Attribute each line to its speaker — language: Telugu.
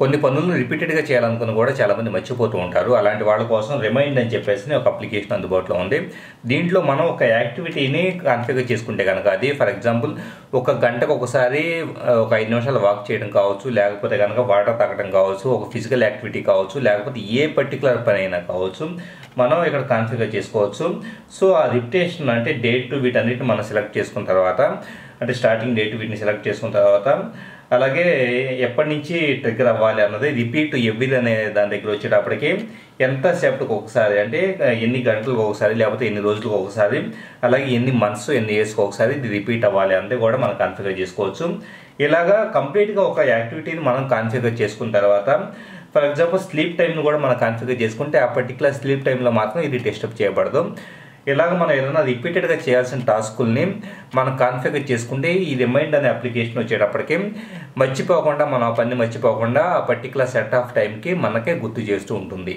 Speaker 1: కొన్ని పనులను రిపీటెడ్గా చేయాలనుకుని కూడా చాలామంది మర్చిపోతూ ఉంటారు. అలాంటి వాళ్ళ కోసం రిమైండ్ అని చెప్పేసి ఒక అప్లికేషన్ అందుబాటులో ఉంది. దీంట్లో మనం ఒక యాక్టివిటీని కాన్ఫిగర్ చేసుకుంటే కనుక అది ఫర్ ఎగ్జాంపుల్ ఒక గంటకు ఒకసారి ఒక ఐదు నిమిషాలు వాక్ చేయడం కావచ్చు లేకపోతే కనుక వాటర్ తాగడం కావచ్చు ఒక ఫిజికల్ యాక్టివిటీ కావచ్చు లేకపోతే ఏ పర్టికులర్ పని అయినా కావచ్చు మనం ఇక్కడ కాన్ఫిగర్ చేసుకోవచ్చు. సో ఆ రిపిటేషన్ అంటే డేట్ టు వీటన్నిటిని మనం సెలెక్ట్ చేసుకున్న తర్వాత అంటే స్టార్టింగ్ డేట్ వీటిని సెలెక్ట్ చేసుకున్న తర్వాత అలాగే ఎప్పటి నుంచి ట్రిగ్గర్ అవ్వాలి అన్నది రిపీట్ ఎవ్రీ అనే దాని దగ్గర వచ్చేటప్పటికి ఎంత సేపటికి ఒకసారి అంటే ఎన్ని గంటలకు ఒకసారి లేకపోతే ఎన్ని రోజులకు ఒకసారి అలాగే ఎన్ని మంత్స్ ఎన్ని ఇయర్స్కి ఒకసారి ఇది రిపీట్ అవ్వాలి అంటే కూడా మనం కాన్ఫిగర్ చేసుకోవచ్చు. ఇలాగా కంప్లీట్గా ఒక యాక్టివిటీని మనం కాన్ఫిగర్ చేసుకున్న తర్వాత ఫర్ ఎగ్జాంపుల్ స్లీప్ టైంను కూడా మనం కాన్ఫిగర్ చేసుకుంటే ఆ పర్టికులర్ స్లీప్ టైంలో మాత్రం ఇది డిస్టర్బ్ చేయబడదు. ఇలాగ మనం ఏదైనా రిపీటెడ్గా చేయాల్సిన టాస్కుల్ని మనం కాన్ఫిగర్ చేసుకుంటే ఈ రిమైండ్ అనే అప్లికేషన్ వచ్చేటప్పటికి మర్చిపోకుండా మనం ఆ పని మర్చిపోకుండా ఆ పర్టికులర్ సెట్ ఆఫ్ టైంకి మనకే గుర్తు చేస్తూ ఉంటుంది.